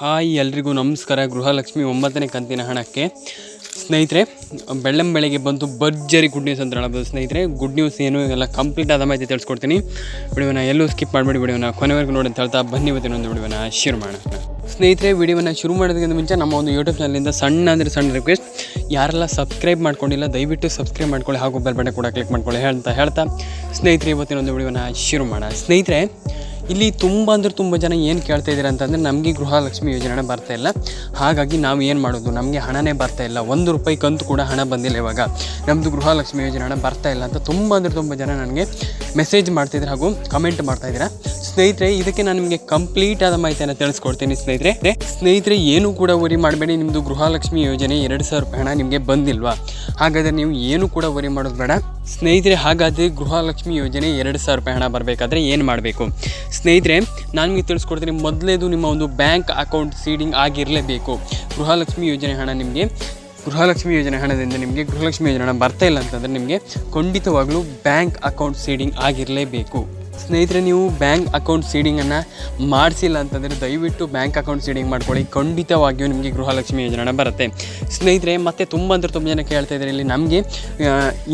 Hi ಎಲ್ರಿಗೂ ನಮಸ್ಕಾರ. ಗೃಹಲಕ್ಷ್ಮಿ ಒಂಬತ್ತನೇ ಕಂತಿನ ಹಣಕ್ಕೆ. ಸ್ನೇಹಿತರೆ, ಬೆಳ್ಳಂ ಬೆಳಗ್ಗೆ ಬಂತು ಭರ್ಜರಿ ಗುಡ್ ನ್ಯೂಸ್ ಅಂತ ಹೇಳ್ಬೋದು ಸ್ನೇಹಿತರೆ, ಗುಡ್ ನ್ಯೂಸ್ ಏನು ಎಲ್ಲ ಕಂಪ್ಲೀಟ್ ಆದ ಮಾಹಿತಿ ತಿಳಿಸ್ಕೊಡ್ತೀನಿ. ವಿಡಿಯೋನ ಎಲ್ಲೂ ಸ್ಕಿಪ್ ಮಾಡಿಬಿಡಿ. ವಿಡಿಯೋನ ಕೊನೆವರೆಗೂ ನೋಡಿ ಅಂತ ಹೇಳ್ತಾ ಬನ್ನಿ. ಇವತ್ತಿನ ಒಂದು ವಿಡಿಯೋನ ಶುರು ಮಾಡೋಣ. ಸ್ನೇಹಿತರೆ, ವಿಡಿಯೋನ ಶುರು ಮಾಡೋದಕ್ಕಿಂತ ಮುಂಚೆ ನಮ್ಮ ಒಂದು ಯೂಟ್ಯೂಬ್ ಚಾನಲಿಂದ ಸಣ್ಣ ಅಂದರೆ ಸಣ್ಣ ರಿಕ್ವೆಸ್ಟ್ ಯಾರೆಲ್ಲ ಸಬ್ಸ್ಕ್ರೈಬ್ ಮಾಡ್ಕೊಂಡಿಲ್ಲ, ದಯವಿಟ್ಟು ಸಬ್ಸ್ಕ್ರೈಬ್ ಮಾಡ್ಕೊಳ್ಳಿ ಹಾಗೂ ಬೆಲ್ ಬಟನ್ ಕೂಡ ಕ್ಲಿಕ್ ಮಾಡ್ಕೊಳ್ಳಿ ಹೇಳ್ತಾ ಹೇಳ್ತಾ ಸ್ನೇಹಿತರೆ, ಇವತ್ತಿನ ಒಂದು ವಿಡಿಯೋನ ಶುರು ಮಾಡೋಣ. ಸ್ನೇಹಿತರೆ ಇಲ್ಲಿ ತುಂಬ ಅಂದರೆ ತುಂಬ ಜನ ಏನು ಕೇಳ್ತಾ ಇದ್ದೀರಾ ಅಂತಂದರೆ ನಮಗೆ ಗೃಹಲಕ್ಷ್ಮಿ ಯೋಜನೆ ಬರ್ತಾ ಇಲ್ಲ. ಹಾಗಾಗಿ ನಾವು ಏನು ಮಾಡೋದು? ನಮಗೆ ಹಣನೇ ಬರ್ತಾ ಇಲ್ಲ. ಒಂದು ರೂಪಾಯಿ ಕಂತು ಕೂಡ ಹಣ ಬಂದಿಲ್ಲ ಇವಾಗ. ನಮ್ಮದು ಗೃಹಲಕ್ಷ್ಮಿ ಯೋಜನೆ ಬರ್ತಾ ಇಲ್ಲ ಅಂತ ತುಂಬ ಅಂದರೆ ತುಂಬ ಜನ ನನಗೆ ಮೆಸೇಜ್ ಮಾಡ್ತಿದ್ರು ಹಾಗೂ ಕಮೆಂಟ್ ಮಾಡ್ತಾ ಇದ್ದೀರಾ. ಸ್ನೇಹಿತರೆ, ಇದಕ್ಕೆ ನಾನು ನಿಮಗೆ ಕಂಪ್ಲೀಟ್ ಆದ ಮಾಹಿತಿಯನ್ನು ತಿಳಿಸ್ಕೊಡ್ತೀನಿ ಸ್ನೇಹಿತರೆ. ಸ್ನೇಹಿತರೆ, ಏನು ಕೂಡ ವರಿ ಮಾಡಬೇಡಿ ನಿಮ್ಮದು ಗೃಹಲಕ್ಷ್ಮಿ ಯೋಜನೆ ಎರಡು ಸಾವಿರ ರೂಪಾಯಿ ಹಣ ನಿಮಗೆ ಬಂದಿಲ್ವಾ? ಹಾಗಾದರೆ ನೀವು ಏನು ಕೂಡ ವರಿ ಮಾಡೋದು ಬೇಡ. ಸ್ನೇಹಿತರೆ, ಹಾಗಾದರೆ ಗೃಹಲಕ್ಷ್ಮಿ ಯೋಜನೆ ಎರಡು ಸಾವಿರ ರೂಪಾಯಿ ಹಣ ಬರಬೇಕಾದ್ರೆ ಏನು ಮಾಡಬೇಕು? ಸ್ನೇಹಿತರೆ, ನಾನು ನಿಮಗೆ ತಿಳಿಸ್ಕೊಡ್ತೀನಿ, ಮೊದಲೇದು ನಿಮ್ಮ ಒಂದು ಬ್ಯಾಂಕ್ ಅಕೌಂಟ್ ಸೀಡಿಂಗ್ ಆಗಿರಲೇಬೇಕು. ಗೃಹಲಕ್ಷ್ಮಿ ಯೋಜನೆ ಹಣ ನಿಮಗೆ, ಗೃಹಲಕ್ಷ್ಮಿ ಯೋಜನೆ ಹಣದಿಂದ ನಿಮಗೆ ಗೃಹಲಕ್ಷ್ಮಿ ಯೋಜನೆ ಹಣ ಬರ್ತಾ ಇಲ್ಲ ಅಂತಂದರೆ ನಿಮಗೆ ಖಂಡಿತವಾಗಲೂ ಬ್ಯಾಂಕ್ ಅಕೌಂಟ್ ಸೀಡಿಂಗ್ ಆಗಿರಲೇಬೇಕು. ಸ್ನೇಹಿತರೆ, ನೀವು ಬ್ಯಾಂಕ್ ಅಕೌಂಟ್ ಸೀಡಿಂಗನ್ನು ಮಾಡಿಸಿಲ್ಲ ಅಂತಂದರೆ ದಯವಿಟ್ಟು ಬ್ಯಾಂಕ್ ಅಕೌಂಟ್ ಸೀಡಿಂಗ್ ಮಾಡ್ಕೊಳ್ಳಿ. ಖಂಡಿತವಾಗಿಯೂ ನಿಮಗೆ ಗೃಹಲಕ್ಷ್ಮಿ ಯೋಜನೆ ಬರುತ್ತೆ. ಸ್ನೇಹಿತರೆ, ಮತ್ತೆ ತುಂಬ ಅಂದರೆ ತುಂಬ ಜನ ಕೇಳ್ತಾ ಇದ್ದಾರೆ ಇಲ್ಲಿ ನಮಗೆ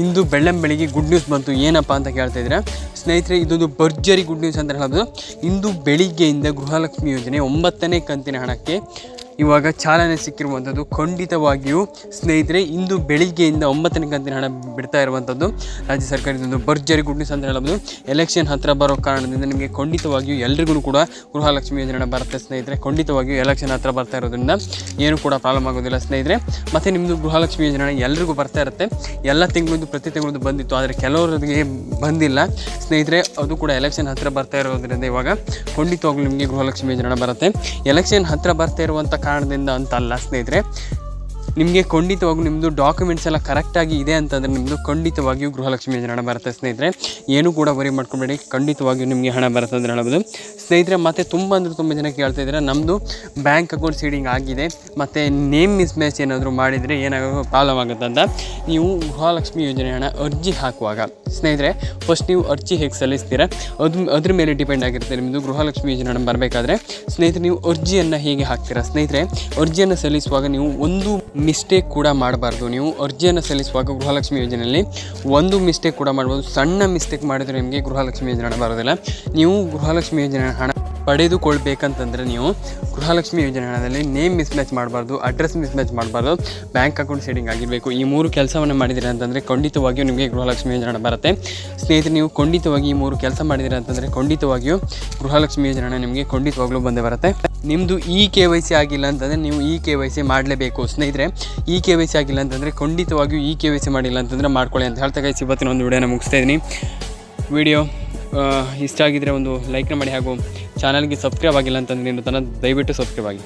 ಇಂದು ಬೆಳ್ಳಂ ಬೆಳಿಗ್ಗೆ ಗುಡ್ ನ್ಯೂಸ್ ಬಂತು. ಏನಪ್ಪ ಅಂತ ಕೇಳ್ತಾ ಇದ್ದೀರಾ ಸ್ನೇಹಿತರೆ, ಇದೊಂದು ಭರ್ಜರಿ ಗುಡ್ ನ್ಯೂಸ್ ಅಂತ ಹೇಳೋದು ಇಂದು ಬೆಳಿಗ್ಗೆಯಿಂದ ಗೃಹಲಕ್ಷ್ಮಿ ಯೋಜನೆ ಒಂಬತ್ತನೇ ಕಂತಿನ ಹಣಕ್ಕೆ ಇವಾಗ ಚಾಲನೆ ಸಿಕ್ಕಿರುವಂಥದ್ದು ಖಂಡಿತವಾಗಿಯೂ ಸ್ನೇಹಿತರೆ, ಇಂದು ಬೆಳಿಗ್ಗೆಯಿಂದ ಒಂಬತ್ತನೇ ಕಂತಿನ ಹಣ ಬಿಡ್ತಾ ಇರುವಂಥದ್ದು ರಾಜ್ಯ ಸರ್ಕಾರದಿಂದ ಭರ್ಜರಿ ಗುಡ್ ನ್ಯೂಸ್ ಅಂತ ಹೇಳ್ಬೋದು ಎಲೆಕ್ಷನ್ ಹತ್ತಿರ ಬರೋ ಕಾರಣದಿಂದ ನಿಮಗೆ ಖಂಡಿತವಾಗಿಯೂ ಎಲ್ರಿಗೂ ಕೂಡ ಗೃಹಲಕ್ಷ್ಮಿ ಯೋಜನೆ ಬರುತ್ತೆ ಸ್ನೇಹಿತರೆ. ಖಂಡಿತವಾಗಿಯೂ ಎಲೆಕ್ಷನ್ ಹತ್ತಿರ ಬರ್ತಾ ಇರೋದ್ರಿಂದ ಏನು ಕೂಡ ಪ್ರಾಬ್ಲಮ್ ಆಗೋದಿಲ್ಲ ಸ್ನೇಹಿತರೆ. ಮತ್ತು ನಿಮ್ಮದು ಗೃಹಲಕ್ಷ್ಮಿ ಯೋಜನೆ ಹಣ ಎಲ್ರಿಗೂ ಬರ್ತಾ ಇರುತ್ತೆ. ಎಲ್ಲ ತಿಂಗಳದ್ದು ಪ್ರತಿ ತಿಂಗಳದ್ದು ಬಂದಿತ್ತು, ಆದರೆ ಕೆಲವರಿಗೆ ಬಂದಿಲ್ಲ. ಸ್ನೇಹಿತರೆ, ಅದು ಕೂಡ ಎಲೆಕ್ಷನ್ ಹತ್ತಿರ ಬರ್ತಾ ಇರೋದ್ರಿಂದ ಇವಾಗ ಖಂಡಿತವಾಗ್ಲೂ ನಿಮಗೆ ಗೃಹಲಕ್ಷ್ಮಿ ಯೋಜನೆ ಬರುತ್ತೆ. ಎಲೆಕ್ಷನ್ ಹತ್ತಿರ ಬರ್ತಾ ಇರುವಂಥ ಕಾರಣದಿಂದ ಅಂತಲ್ಲ ಸ್ನೇಹಿತರೆ. ನಿಮಗೆ ಖಂಡಿತವಾಗೂ ನಿಮ್ಮದು ಡಾಕ್ಯುಮೆಂಟ್ಸ್ ಎಲ್ಲ ಕರೆಕ್ಟಾಗಿ ಇದೆ ಅಂತಂದರೆ ನಿಮ್ಮದು ಖಂಡಿತವಾಗಿಯೂ ಗೃಹಲಕ್ಷ್ಮಿ ಯೋಜನೆ ಹಣ ಬರುತ್ತೆ ಸ್ನೇಹಿತರೆ. ಏನು ಕೂಡ ವರಿ ಮಾಡ್ಕೊಬೇಡಿ, ಖಂಡಿತವಾಗಿಯೂ ನಿಮಗೆ ಹಣ ಬರುತ್ತೆ ಅಂತ ಹೇಳ್ಬೋದು. ಸ್ನೇಹಿತರೆ, ಮತ್ತು ತುಂಬ ಅಂದರೆ ತುಂಬ ಜನ ಕೇಳ್ತಾ ಇದ್ದಾರೆ ನಮ್ಮದು ಬ್ಯಾಂಕ್ ಅಕೌಂಟ್ ಸೀಡಿಂಗ್ ಆಗಿದೆ, ಮತ್ತು ನೇಮ್ ಮಿಸ್ ಮ್ಯಾಚ್ ಏನಾದರೂ ಮಾಡಿದರೆ ಏನಾಗೋ ಪ್ರಾಬ್ಲಮ್ ಆಗುತ್ತೆ ಅಂತ ನೀವು ಗೃಹಲಕ್ಷ್ಮಿ ಯೋಜನೆ ಹಣ ಅರ್ಜಿ ಹಾಕುವಾಗ, ಸ್ನೇಹಿತರೆ ಫಸ್ಟ್ ನೀವು ಅರ್ಜಿ ಹೇಗೆ ಸಲ್ಲಿಸ್ತೀರಾ? ಅದು, ಅದ್ರ ಮೇಲೆ ಡಿಪೆಂಡ್ ಆಗಿರುತ್ತೆ ನಿಮ್ಮದು ಗೃಹಲಕ್ಷ್ಮಿ ಯೋಜನೆ ಹಣ ಬರಬೇಕಾದ್ರೆ. ಸ್ನೇಹಿತರೆ, ನೀವು ಅರ್ಜಿಯನ್ನು ಹೇಗೆ ಹಾಕ್ತೀರಾ? ಸ್ನೇಹಿತರೆ, ಅರ್ಜಿಯನ್ನು ಸಲ್ಲಿಸುವಾಗ ನೀವು ಒಂದು ಮಿಸ್ಟೇಕ್ ಕೂಡ ಮಾಡಬಾರ್ದು. ನೀವು ಅರ್ಜಿಯನ್ನು ಸಲ್ಲಿಸುವಾಗ ಗೃಹಲಕ್ಷ್ಮಿ ಯೋಜನೆಯಲ್ಲಿ ಒಂದು ಮಿಸ್ಟೇಕ್ ಕೂಡ ಮಾಡ್ಬೋದು. ಸಣ್ಣ ಮಿಸ್ಟೇಕ್ ಮಾಡಿದರೆ ನಿಮಗೆ ಗೃಹಲಕ್ಷ್ಮಿ ಯೋಜನೆ ಹಣ ಬರೋದಿಲ್ಲ. ನೀವು ಗೃಹಲಕ್ಷ್ಮಿ ಯೋಜನೆ ಹಣ ಪಡೆದುಕೊಳ್ಬೇಕಂತಂದರೆ ನೀವು ಗೃಹಲಕ್ಷ್ಮಿ ಯೋಜನೆ ಹಣದಲ್ಲಿ ನೇಮ್ ಮಿಸ್ ಮ್ಯಾಚ್ ಮಾಡಬಾರ್ದು, ಅಡ್ರೆಸ್ ಮಿಸ್ ಮ್ಯಾಚ್ ಮಾಡಬಾರ್ದು, ಬ್ಯಾಂಕ್ ಅಕೌಂಟ್ ಸೆಟ್ಟಿಂಗ್ ಆಗಿರಬೇಕು. ಈ ಮೂರು ಕೆಲಸವನ್ನು ಮಾಡಿದಿರ ಅಂತಂದರೆ ಖಂಡಿತವಾಗಿಯೂ ನಿಮಗೆ ಗೃಹಲಕ್ಷ್ಮಿ ಯೋಜನೆ ಬರುತ್ತೆ. ಸ್ನೇಹಿತರೆ, ನೀವು ಖಂಡಿತವಾಗಿ ಈ ಮೂರು ಕೆಲಸ ಮಾಡಿದಿರ ಅಂತಂದರೆ ಖಂಡಿತವಾಗಿಯೂ ಗೃಹಲಕ್ಷ್ಮಿ ಯೋಜನೆ ನಿಮಗೆ ಖಂಡಿತವಾಗ್ಲೂ ಬಂದೇ ಬರುತ್ತೆ. ನಿಮ್ಮದು ಇ ಕೆ ವೈ ಸಿ ಆಗಿಲ್ಲ ಅಂತಂದರೆ ನೀವು ಇ ಕೆ ವೈ ಸಿ ಮಾಡಲೇಬೇಕು. ಸ್ನೇಹಿತರೆ ಇ ಕೆ ವೈ ಸಿ ಆಗಿಲ್ಲ ಅಂತಂದರೆ ಖಂಡಿತವಾಗಿಯೂ ಇ ಕೆ ವೈ ಸಿ ಮಾಡಿಲ್ಲ ಅಂತಂದರೆ ಮಾಡ್ಕೊಳ್ಳಿ ಅಂತ ಹೇಳ್ತಾ ಗೈಸ್ ಇವತ್ತಿನ ಒಂದು ವಿಡಿಯೋನ ಮುಗಿಸ್ತಾ ಇದ್ದೀನಿ. ವಿಡಿಯೋ ಇಷ್ಟ ಆಗಿದ್ದರೆ ಒಂದು ಲೈಕ್ನ ಮಾಡಿ ಹಾಗೂ ಚಾನಲ್ಗೆ ಸಬ್ಸ್ಕ್ರೈಬ್ ಆಗಿಲ್ಲ ಅಂತಂದ್ರೆ ನೀನು ತನ್ನ ದಯವಿಟ್ಟು ಸಬ್ಸ್ಕ್ರೈಬ್ ಆಗಿ.